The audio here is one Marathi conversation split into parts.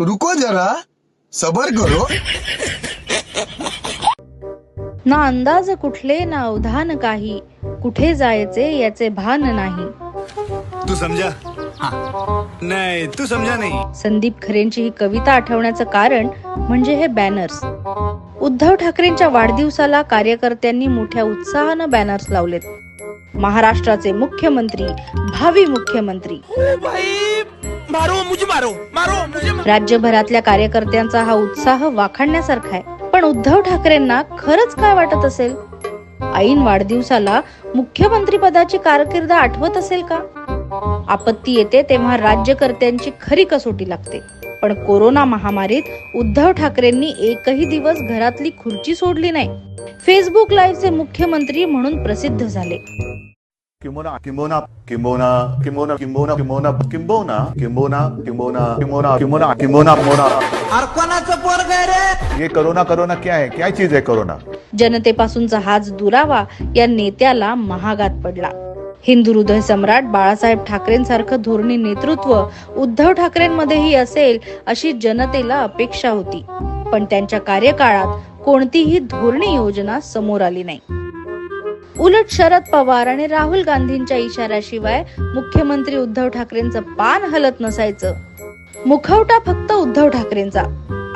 रुको जरा सबर करो. ना अंदाज कुठले ना अवधान काही. कुठे जायचे याचे भान नाही. तू समझा. नहीं तू समझा नहीं. संदीप खरेंची ही कविता आठवण्याचं कारण म्हणजे हे बॅनर्स उद्धव ठाकरेंच्या वाढदिवसाला कार्यकर्त्यांनी मोठ्या उत्साहानं बॅनर्स लावलेत. महाराष्ट्राचे मुख्यमंत्री भावी मुख्यमंत्री. मारो मुझे मारो मारो मुझे राज्यभरातल्या कार्यकर्त्यांचा हा उत्साह वाखाणण्यासारखा आहे. पण उद्धव ठाकरेंना खरंच काय वाटत असेल? ऐन वाढदिवसाला मुख्यमंत्री पदाची कारकीर्द आठवत असेल का? आपत्ती येते तेव्हा राज्यकर्त्यांची खरी कसोटी लागते. पण कोरोना महामारीत उद्धव ठाकरेंनी एकही दिवस घरातली खुर्ची सोडली नाही. फेसबुक लाईव्हचे मुख्यमंत्री म्हणून प्रसिद्ध झाले. किंबोना किंबोना किंबोना किंबोना किंबोना किंबोना किंबोना किंबोना किंबोना किंबोना किंबोना किंबोना किंबोना कोणाचं पोरग रे? ये कोरोना कोरोना क्या है? क्या चीज है कोरोना? जनतेपासूनचा हाच दुरावा या नेत्याला महागात पडला. हिंदू हृदय सम्राट बाळासाहेब ठाकरेंसारखं धोरणी नेतृत्व उद्धव ठाकरेंमध्येही असेल अशी जनतेला अपेक्षा होती. पण त्यांच्या कार्यकाळात कोणतीही धोरणी योजना समोर आली नाही. उलट शरद पवार आणि राहुल गांधींच्या इशाऱ्याशिवाय मुख्यमंत्री उद्धव ठाकरेंचं पान हलत नसायचं. मुखवटा फक्त उद्धव ठाकरेंचा.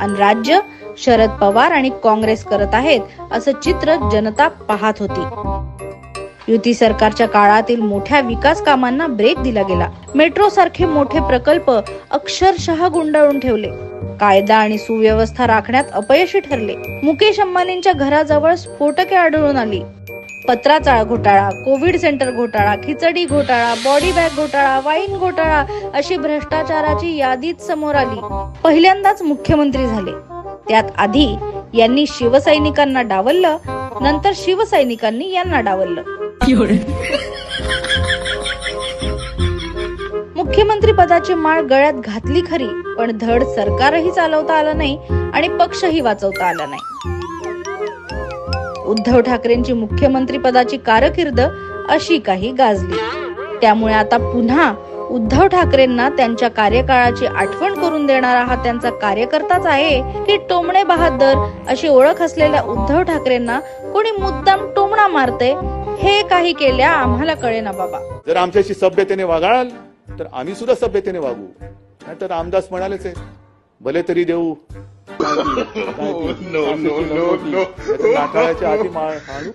आणि राज्य शरद पवार आणि काँग्रेस करत आहेत असं चित्र जनता पाहत होती. युती सरकारच्या काळातील मोठ्या विकास कामांना ब्रेक दिला गेला. मेट्रो सारखे मोठे प्रकल्प अक्षरशः गुंडाळून ठेवले. कायदा आणि सुव्यवस्था राखण्यात अपयशी ठरले. मुकेश अंबानींच्या घराजवळ स्फोटके आढळून आली. पत्राचाळ घोटाळा कोविड सेंटर घोटाळा खिचडी घोटाळा बॉडी बॅग घोटाळा वाईन घोटाळा अशी भ्रष्टाचाराची यादीच समोर आली. पहिल्यांदाच मुख्यमंत्री झाले. त्यात आधी यांनी शिवसैनिकांना डावललं नंतर शिवसैनिकांनी यांना डावललं. मुख्यमंत्री पदाची माळ गळ्यात घातली खरी पण धड सरकारही चालवता आलं नाही आणि पक्षही वाचवता आला नाही. उद्धव ठाकरेंची मुख्यमंत्री पदाची कारकीर्द अशी काही गाजली. त्यामुळे आता पुन्हा उद्धव ठाकरेंना त्यांच्या कार्यकाळाची आठवण करून देणारा हा त्यांचा कार्यकर्ताच आहे की टोमणे बहादर अशी ओळख असलेल्या उद्धव ठाकरेंना कोणी मुद्दाम टोमणा मारते हे काही केल्या आम्हाला कळेना बाबा. जर आमच्याशी सभ्यतेने वागाल तर आम्ही सुद्धा सभ्यतेने वागू. नाहीतर रामदास म्हणालेच आहे भले तरी देऊ काय ती काय ती? सासू सुना होती. नाहीतर नाकाळाच्या आधी मा- माणूस